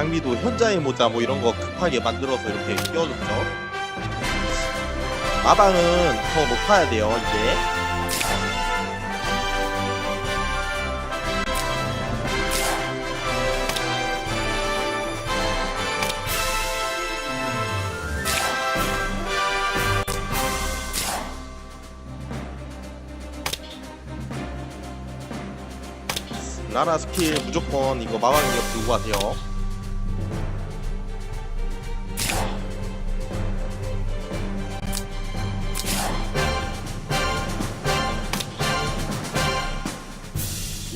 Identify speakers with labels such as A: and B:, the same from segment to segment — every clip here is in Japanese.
A: 장비도 현자의 모자 뭐 이런 거 급하게 만들어서 이렇게 끼워줬죠. 마방은 더 높아야 돼요, 이제. 나라 스킬 무조건 이거 마방 능력 들고 가세요.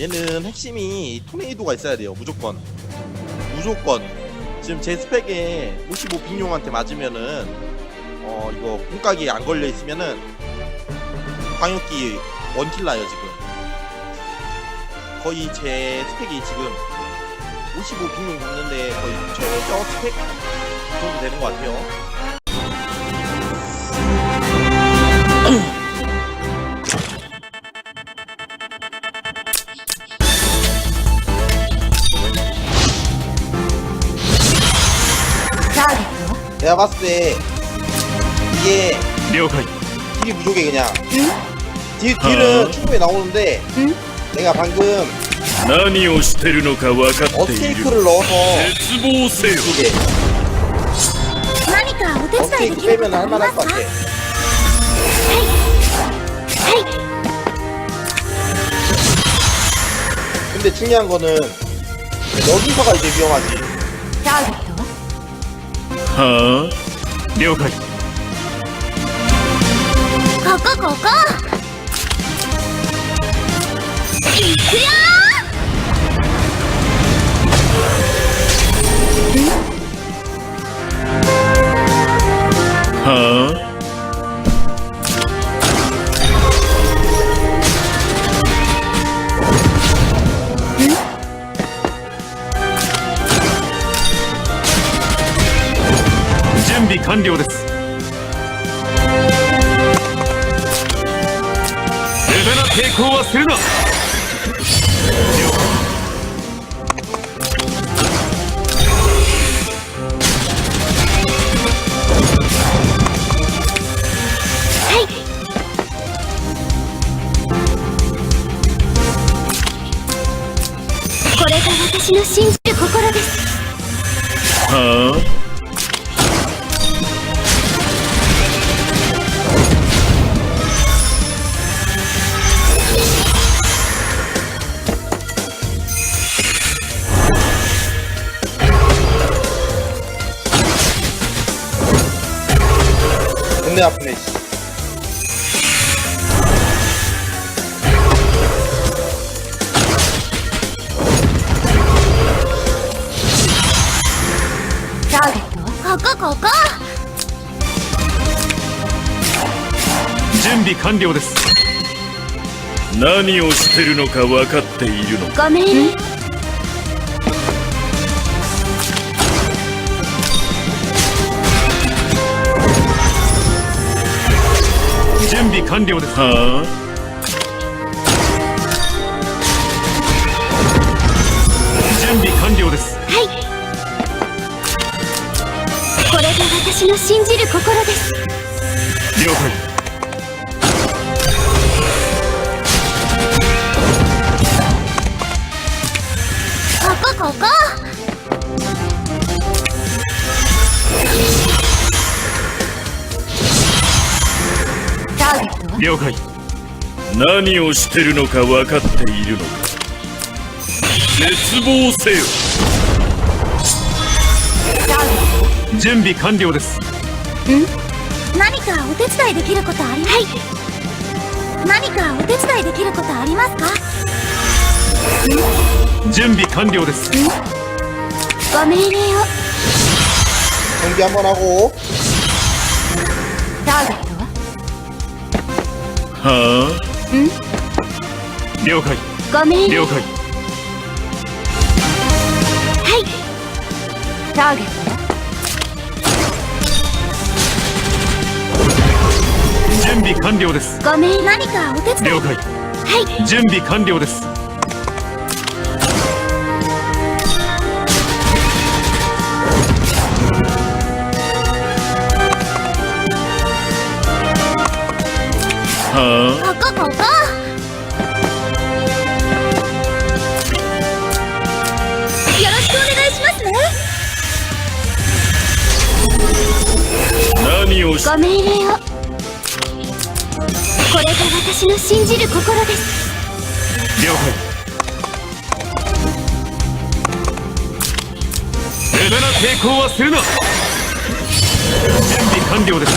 A: 얘는 핵심이 토네이도가 있어야 돼요. 무조건. 무조건. 지금 제 스펙에 55 빅용한테 맞으면은 어 이거 공각이 안 걸려 있으면은 광역기 원킬 나요 지금. 거의 제 스펙이 지금 55 빅용 잡는데 거의 최저 스펙 정도 되는 것 같아요. 내가 봤을 때 이게
B: 了解
A: 딜이 부족해 그냥. 딜, 딜은
B: 어?
A: 충분히 나오는데
C: 응?
A: 내가 방금
B: 何をしてるのか分かっている
A: 어스테이크를 넣어서
B: 絶望せよ
A: 부족해.
C: 何かお手伝い
A: 어스테이크
C: できるこ
A: 빼면
C: とありま
A: 할만할
C: す
A: 것
C: か
A: 같아.
C: はい
A: 근데 중요한 거는 여기서가 이제 위험하지.
C: ターゲット は
B: はあ？了解。
C: ここここ。いくよ
B: はあ？完了です。無駄な抵抗はするな。
C: これが私の信じる心です。Hem de yapmayız.
B: 準備完了です。何をしてるのか分かっているのか。
C: ご
B: めん。完了です。はあ準備完了です。
C: はい。これが私の信じる心です。
B: 了解了解何をしてるのか分かっているのか絶望せよ
C: ターゲッ
B: 準備完了です
C: ト何かお手伝いできることありはい何かお手伝いできることありますか
B: 準備完了です
C: ご命令を
A: 경기 한번 하고
C: ターゲット は
B: はあ。了解。
C: ご命令
B: 了解。
C: はい。ターゲットは
B: 準備完了です。
C: ご命令何かお手伝い。
B: 了解。
C: はい。
B: 準備完了です
C: ここここ。よろしくお願いしますね。
B: あ何をし
C: ご命令を。これが私の信じる心です。
B: 了解無駄な抵抗はするな。準備完了です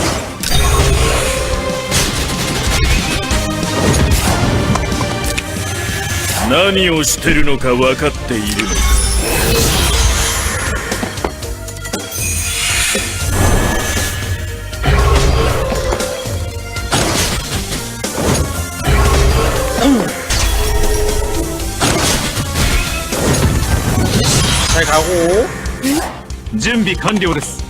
B: 何をしてるのか分かっているの
A: か。
B: 準備完了です。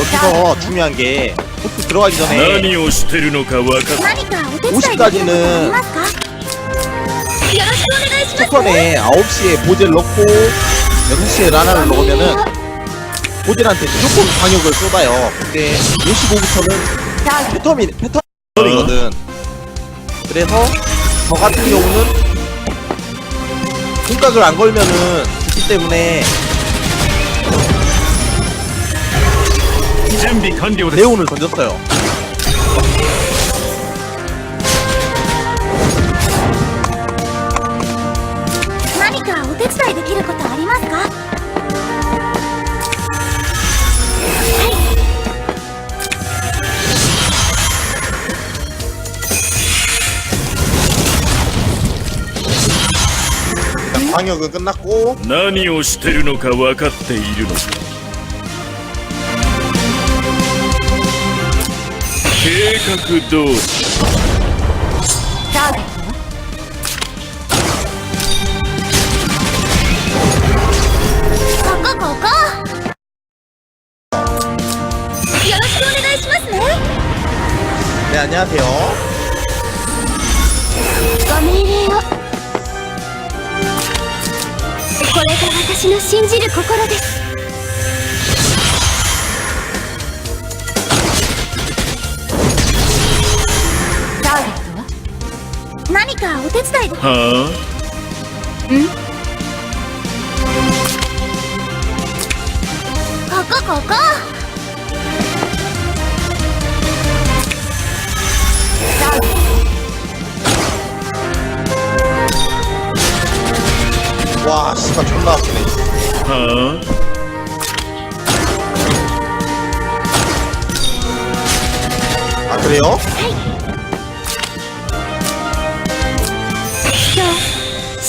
A: 여기서 중요한 게 포트 들어가기 전에
B: 何をしてるのか分かっ
C: 何かお手伝いできることありますかよろしくお願いします
A: 초반에 9시에 보젤 넣고 6시에 라나를 넣으면은 보젤한테 무조건 광역을 쏟아요 근데 55부터는 패턴이 패턴이거든 그래서 저 같은 경우는 공각을 안 걸면은 죽기 때문에
B: 準備完了です
A: 레온을 던졌어요
C: 何かお手伝いできることありますかはい
A: 자, 광역은 끝났고
B: 何をしてるのか分かっているのか 計画通り
C: ターゲットはここここよろしくお願いしますね
A: 네 안녕하세요
C: ご命令をこれが私の信じる心です 何かお手伝いで
B: は
C: ここここ
A: 와 씨발 존나 아프네
B: あは
A: 아 그래요?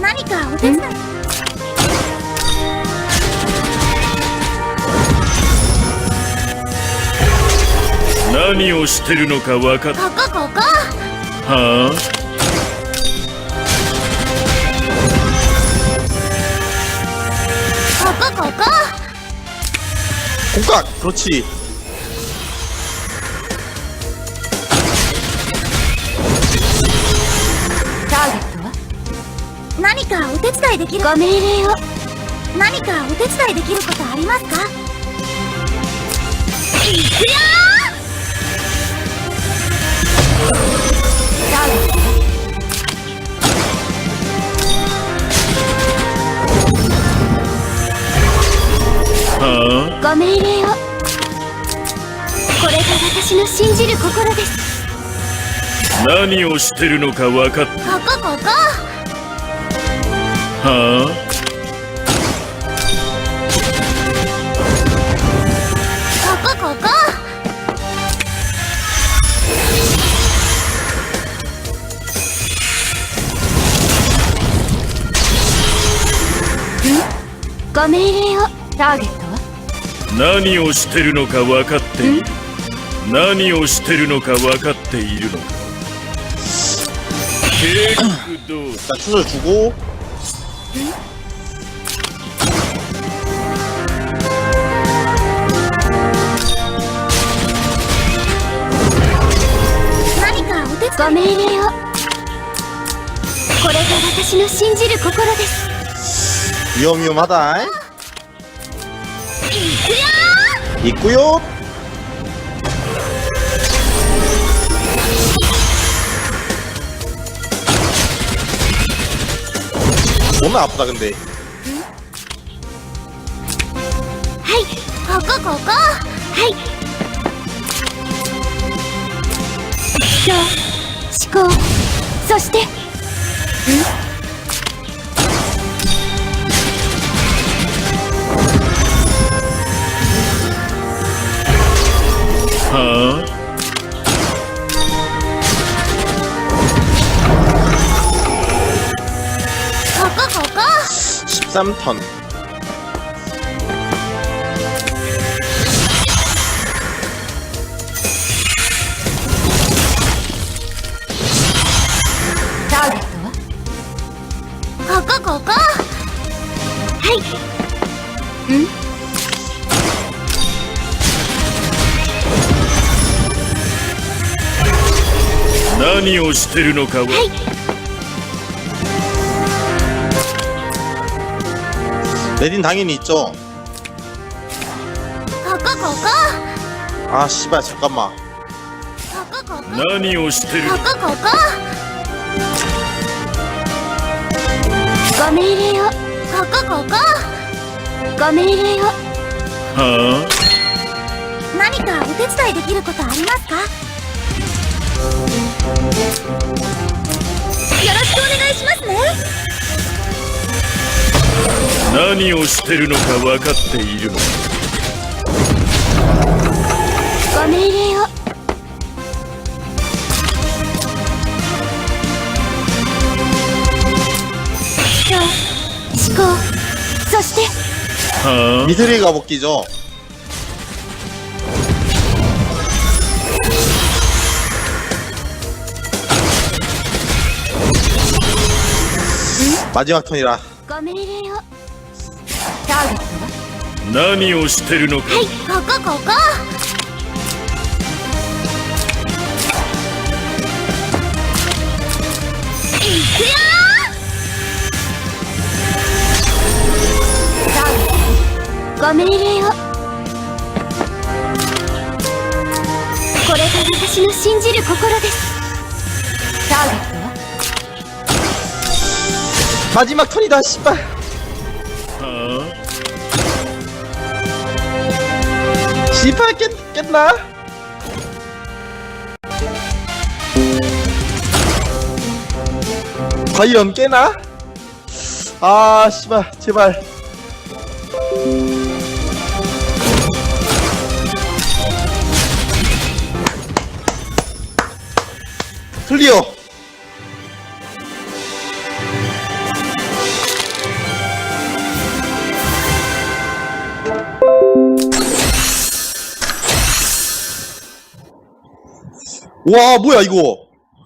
C: 何かお手伝い。
B: 何をしてるのか分かっ
C: ここここ。
B: は
C: あ？ここここ。こっち伝いできるご命令を。何かお手伝いできることありますか？いくよご命令を。これが私の信じる心です。
B: 何をしてるのか分かっ
C: ここここ
B: は
C: ここここ ご命令をターゲットは
B: 何をしてるのか分かっている何をしてるのか分かっているのか計画通り
A: 자 춘을 주고
C: 何かお手伝い ご命令をこれが私の信じる心です。
A: 読みをまだ
C: い行くよ
A: 行くよ 너무 아프다 근데
C: はいここここはい今日思考そして
B: は
C: こ
A: 13턴
C: ターゲットは？ここここ。はい。ん？
B: あ何をしてるのかは？
C: はい
A: 레딘 당연히 있죠
C: ここここ
A: 아 씨발 잠깐만
C: ここここ
B: 何をしてる
C: ここここご命令をここここご命令を
B: は
C: 何かお手伝いできることありますか
B: 何をしてるのか分かっているのか
C: ご命令を今日思考そして
B: は
A: 미스리 가복기죠 마지막 턴이라
C: ご命令を ターゲットは
B: 何をしてるのか。
C: はいここここ。いくよご命令を。これが私の信じる心です。ターゲット
B: は
A: 씨발 깼, 깼나? 과연 깨나? 아 씨발 제발 클리어 와 뭐야 이거